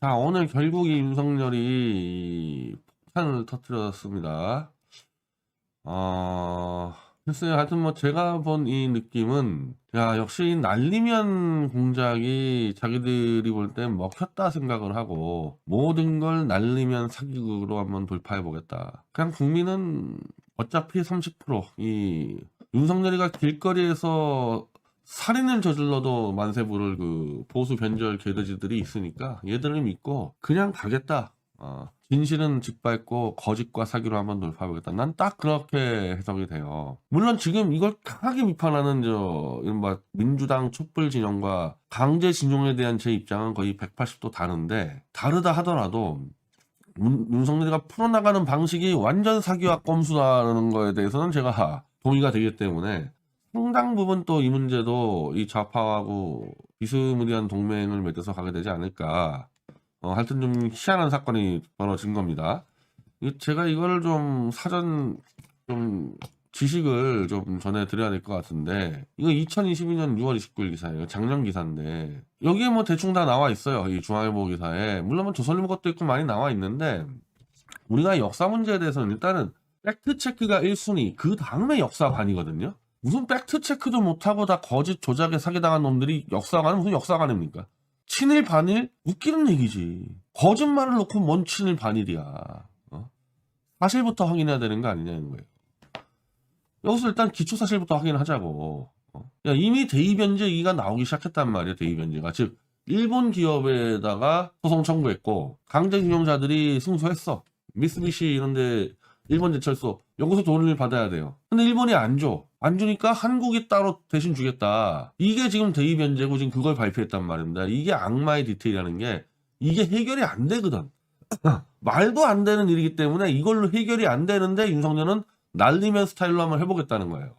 자, 오늘 결국 이 윤석열이 폭탄을 터뜨렸습니다. 어, 글쎄요. 하여튼 뭐 제가 본 이 느낌은, 야, 역시 날리면 공작이 자기들이 볼 땐 먹혔다 생각을 하고, 모든 걸 날리면 사기극으로 한번 돌파해 보겠다. 그냥 국민은 어차피 30%, 이, 윤석열이가 길거리에서 살인을 저질러도 만세부를 그 보수 변절 개돼지들이 있으니까 얘들을 믿고 그냥 가겠다. 어, 진실은 짓밟고 거짓과 사기로 한번 돌파해보겠다. 난 딱 그렇게 해석이 돼요. 물론 지금 이걸 강하게 비판하는 저 이른바 민주당 촛불 진영과 강제 진용에 대한 제 입장은 거의 180도 다른데 다르다 하더라도 문- 윤석열이가 풀어나가는 방식이 완전 사기와 꼼수라는 거에 대해서는 제가 동의가 되기 때문에 상당 부분 또 이 문제도 이 좌파하고 비스무리한 동맹을 맺어서 가게 되지 않을까. 어, 하여튼 좀 희한한 사건이 벌어진 겁니다. 이- 제가 이거를 좀 사전 좀 지식을 좀 전해드려야 될 것 같은데 이거 2022년 6월 29일 기사예요. 작년 기사인데 여기에 뭐 대충 다 나와 있어요. 이 중앙일보 기사에 물론 뭐 조선일보 것도 있고 많이 나와 있는데 우리가 역사 문제에 대해서는 일단은 팩트 체크가 1순위 그 다음에 역사관이거든요. 무슨 팩트 체크도 못하고 다 거짓 조작에 사기당한 놈들이 역사관은 무슨 역사관입니까? 친일 반일 웃기는 얘기지. 거짓말을 놓고 뭔 친일 반일이야. 어? 사실부터 확인해야 되는 거 아니냐는 거예요. 여기서 일단 기초 사실부터 확인하자고. 어? 야, 이미 대의변제기가 나오기 시작했단 말이야. 대의변제가 즉 일본 기업에다가 소송 청구했고 강제징용자들이 승소했어. 미쓰비시 이런데 일본 제철소 여기서 돈을 받아야 돼요. 근데 일본이 안 줘. 안 주니까 한국이 따로 대신 주겠다. 이게 지금 대의변제고 지금 그걸 발표했단 말입니다. 이게 악마의 디테일이라는 게 이게 해결이 안 되거든. 말도 안 되는 일이기 때문에 이걸로 해결이 안 되는데 윤석열은 날리면 스타일로 한번 해보겠다는 거예요.